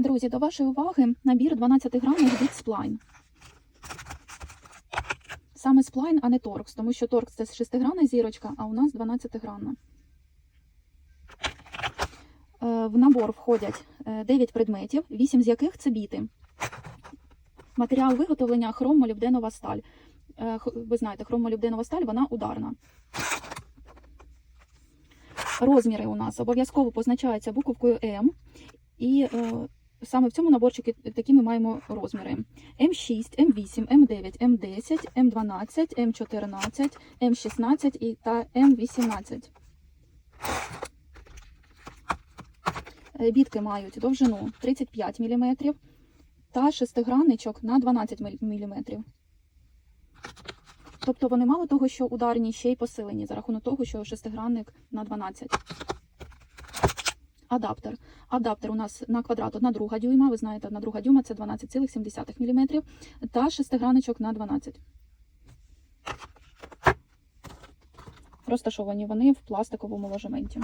Друзі, до вашої уваги набір 12 грамів від Spline. Саме Spline, а не Torx, тому що Torx це 6-гранна зірочка, а у нас 12-гранна. Е, В набор входять е, 9 предметів, 8 з яких це біти. Матеріал виготовлення хромолібденова сталь. Е, Ви знаєте, хромолібденова сталь вона ударна. Розміри у нас обов'язково позначаються буковкою М. І е, саме в цьому наборчику такі ми маємо розміри: М6, М8, М9, М10, М12, М14, М16 і та М18. Е, Бітки мають довжину 35 мм та шестигранничок на 12 мм. Тобто вони мало того, що ударні, ще й посилені за рахунок того, що шестигранник на 12. Адаптер. Адаптер у нас на квадрат 1 друга дюйма. Ви знаєте, 1 друга дюйма це 12,7 мм та шестиграничок на 12. Розташовані вони в пластиковому ложементі.